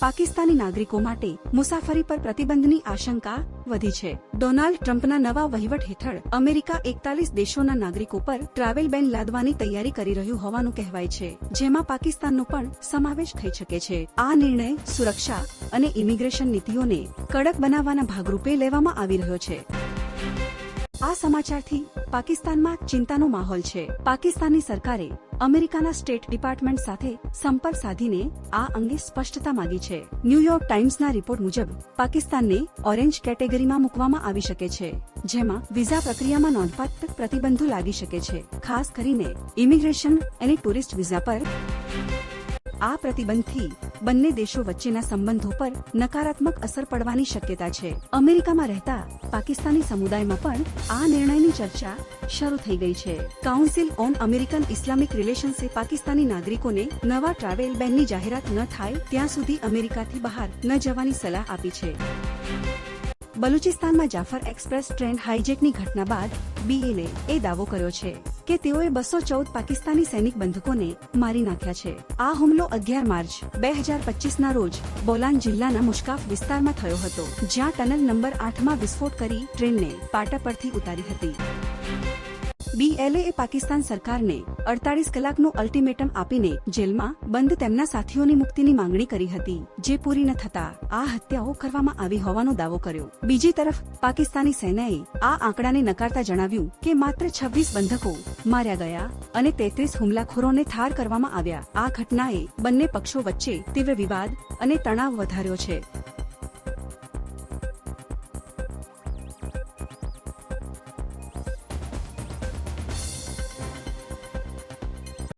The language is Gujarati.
પાકિસ્તાની નાગરિકો માટે મુસાફરી પર પ્રતિબંધની આશંકા વધી છે. ડોનાલ્ડ ટ્રમ્પના નવા વહીવટ હેઠળ અમેરિકા એકતાલીસ દેશોના નાગરિકો પર ટ્રાવેલ બેન લાદવાની તૈયારી કરી રહ્યું હોવાનું કહેવાય છે, જેમાં પાકિસ્તાનનો પણ સમાવેશ થઈ શકે છે. આ નિર્ણય સુરક્ષા અને ઇમિગ્રેશન નીતિઓને કડક બનાવવાના ભાગરૂપે લેવામાં આવી રહ્યો છે. આ સમાચારથી પાકિસ્તાનમાં ચિંતાનો માહોલ છે. પાકિસ્તાની સરકારે અમેરિકાના સ્ટેટ ડિપાર્ટમેન્ટ સાથે સંપર્ક સાધીને આ અંગે સ્પષ્ટતા માંગી છે. ન્યૂયોર્ક ટાઇમ્સના રિપોર્ટ મુજબ, પાકિસ્તાનને ઓરેન્જ કેટેગરીમાં મૂકવામાં આવી શકે છે, જેમાં વિઝા પ્રક્રિયામાં નોંધપાત્ર પ્રતિબંધો લાગી શકે છે, ખાસ કરીને ઇમિગ્રેશન અને ટુરિસ્ટ વિઝા પર. આ પ્રતિબંધથી બંને દેશો વચ્ચેના સંબંધો પર નકારાત્મક અસર પડવાની શક્યતા છે. અમેરિકામાં રહેતા પાકિસ્તાની સમુદાયમાં પણ આ નિર્ણયની ચર્ચા શરૂ થઈ ગઈ છે. કાઉન્સિલ ઓન અમેરિકન ઇસ્લામિક રિલેશન્સે પાકિસ્તાની નાગરિકોને નવા ટ્રાવેલ બેનની જાહેરાત ન થાય ત્યાં સુધી અમેરિકાથી બહાર ન જવાની સલાહ આપી છે. બલુચિસ્તાનમાં જાફર એક્સપ્રેસ ટ્રેન હાઈજેકની ઘટના બાદ બીએલએ એ દાવો કર્યો છે કે તેઓએ બસો ચૌદ પાકિસ્તાની સૈનિક બંધકોને મારી નાખ્યા છે. આ હુમલો અગિયાર માર્ચ બે હજાર પચીસના રોજ બોલાન જિલ્લાના મુશ્કાફ વિસ્તારમાં થયો હતો, જ્યાં ટનલ નંબર આઠમાં વિસ્ફોટ કરી ટ્રેનને પાટા પરથી ઉતારી હતી. બીએલએ એ પાકિસ્તાન સરકારને અડતાલીસ કલાકનું અલ્ટિમેટમ આપીને જેલમાં બંધ તેમના સાથીઓની મુક્તિની માંગણી કરી હતી, જે પૂરી ન થતા આ હત્યાઓ કરવામાં આવી હોવાનો દાવો કર્યો. બીજી તરફ, પાકિસ્તાની સેનાએ આ આંકડાને નકારતા જણાવ્યું કે માત્ર છવ્વીસ બંધકો માર્યા ગયા અને તેત્રીસ હુમલાખોરોને ઠાર કરવામાં આવ્યા. આ ઘટનાએ બંને પક્ષો વચ્ચે તીવ્ર વિવાદ અને તણાવ વધાર્યો છે.